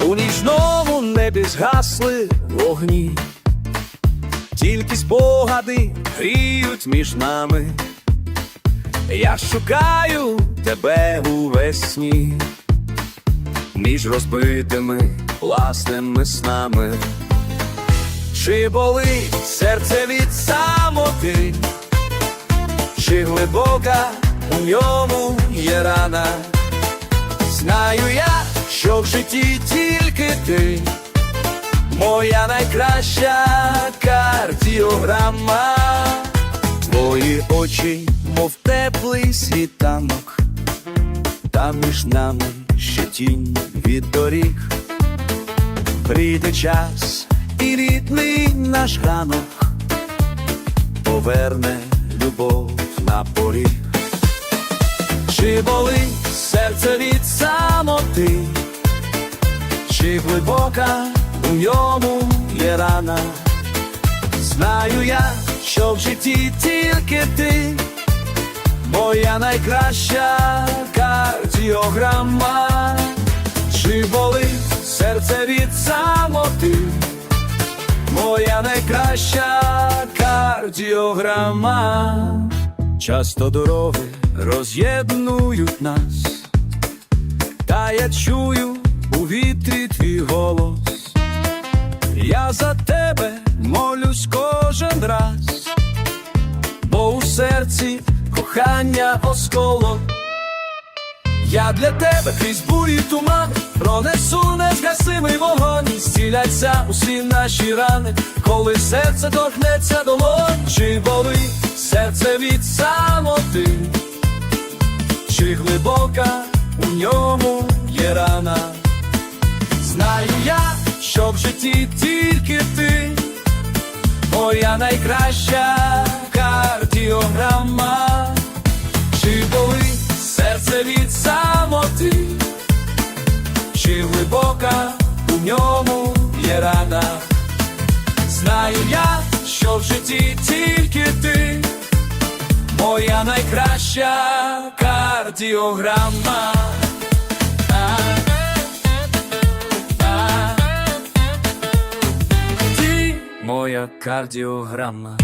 У ніжному небі згасли вогні, тільки спогади гріють між нами. Я шукаю тебе у весні, між розбитими власними снами. Чи болить серце від самоти, чи глибока у ньому є рана? Знаю я, що в житті тільки ти, моя найкраща кардіограма, твої очі, мов теплий світанок, там між нами ще тінь від доріг. Прийде час і рідний наш ранок поверне любов на. Чи болить серце від самоти, чи глибока у ньому є рана? Знаю я, що в житті тільки ти, моя найкраща кардіограма, чи болить серце від самоти, моя найкраща кардіограма. Часто дороги роз'єднують нас, та я чую у вітрі твій голос. Я за тебе молюсь кожен раз, бо у серці кохання осколок. Я для тебе крізь бурі туман Пронесу незгасимий вогонь Зціляться усі наші рани Коли серце торкнеться долонь Чи болить серце глибока у ньому є рана. Знаю я, що в житті тільки ти. Моя найкраща кардіограма. Чи болить серце від самоти, чи глибока у ньому є рана? Знаю я, що в житті тільки ти, моя найкраща кардіограма. Моя кардіограма.